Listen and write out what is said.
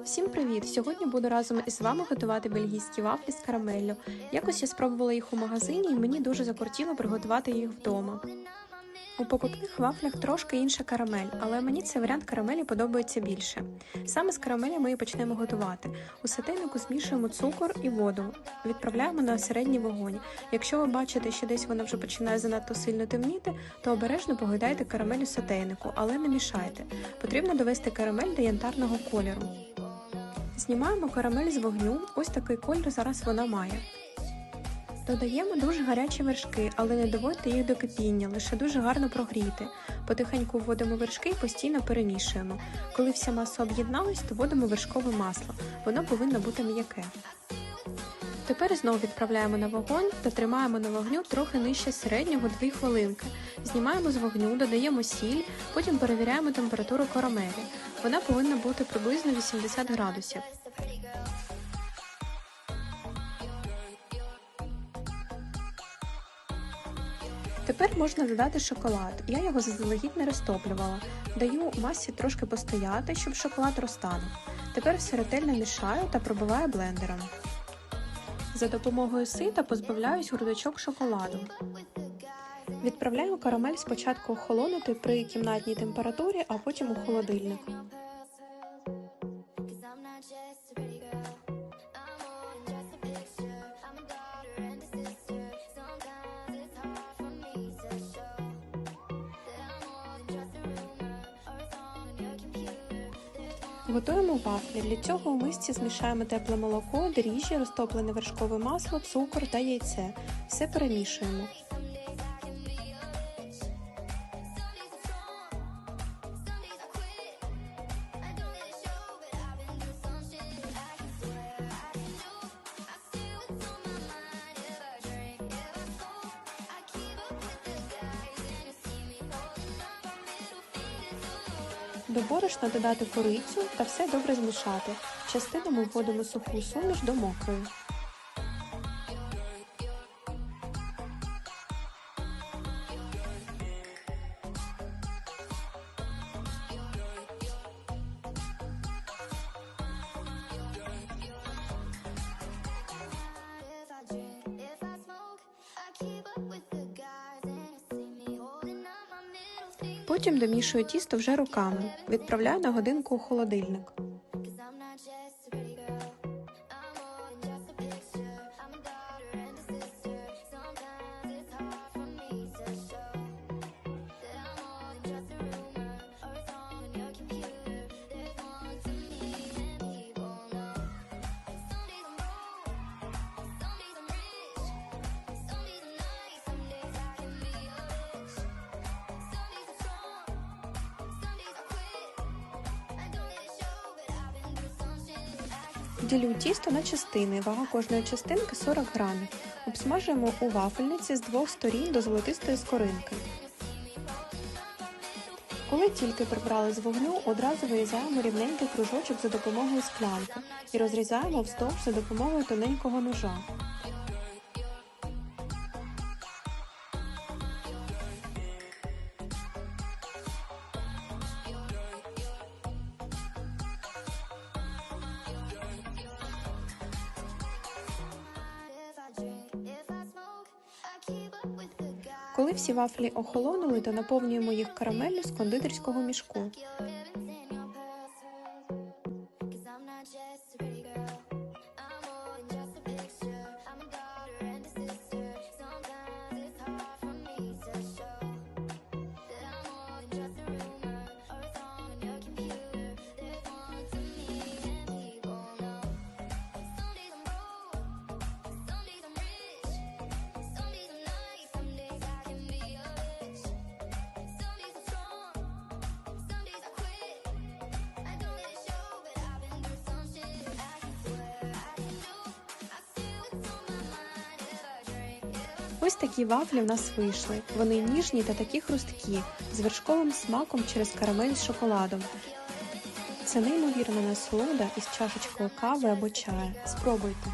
Всім привіт! Сьогодні буду разом із вами готувати бельгійські вафлі з карамеллю. Якось я спробувала їх у магазині і мені дуже закортіло приготувати їх вдома. У покупних вафлях трошки інша карамель, але мені цей варіант карамелі подобається більше. Саме з карамелі ми і почнемо готувати. У сотейнику змішуємо цукор і воду, відправляємо на середній вогонь. Якщо ви бачите, що десь вона вже починає занадто сильно темніти, то обережно погойдайте карамель у сотейнику, але не мішайте. Потрібно довести карамель до янтарного кольору. Знімаємо карамель з вогню, ось такий колір зараз вона має. Додаємо дуже гарячі вершки, але не доводьте їх до кипіння, лише дуже гарно прогріти. Потихеньку вводимо вершки і постійно перемішуємо. Коли вся маса об'єдналась, то вводимо вершкове масло. Воно повинно бути м'яке. Тепер знову відправляємо на вогонь та тримаємо на вогню трохи нижче середнього 2 хвилинки. Знімаємо з вогню, додаємо сіль, потім перевіряємо температуру карамелі. Вона повинна бути приблизно 80 градусів. Тепер можна додати шоколад. Я його заздалегідь не розтоплювала. Даю масі трошки постояти, щоб шоколад розтанув. Тепер все ретельно мішаю та пробиваю блендером. За допомогою сита позбавляюсь грудочок шоколаду. Відправляю карамель спочатку охолонути при кімнатній температурі, а потім у холодильник. Готуємо вафлі. Для цього у мисці змішаємо тепле молоко, дріжджі, розтоплене вершкове масло, цукор та яйце. Все перемішуємо. До борошна додати корицю та все добре змішати. Частинами вводимо суху суміш до мокрої. Потім домішую тісто вже руками. Відправляю на годинку у холодильник. Ділю тісто на частини. Вага кожної частинки 40 грамів. Обсмажуємо у вафельниці з двох сторін до золотистої скоринки. Коли тільки прибрали з вогню, одразу вирізаємо рівненький кружочок за допомогою склянки і розрізаємо вздовж за допомогою тоненького ножа. Коли всі вафлі охолонули, то наповнюємо їх карамеллю з кондитерського мішку. Ось такі вафлі в нас вийшли. Вони ніжні та такі хрусткі, з вершковим смаком через карамель з шоколадом. Це неймовірна насолода із чашечкою кави або чаю. Спробуйте.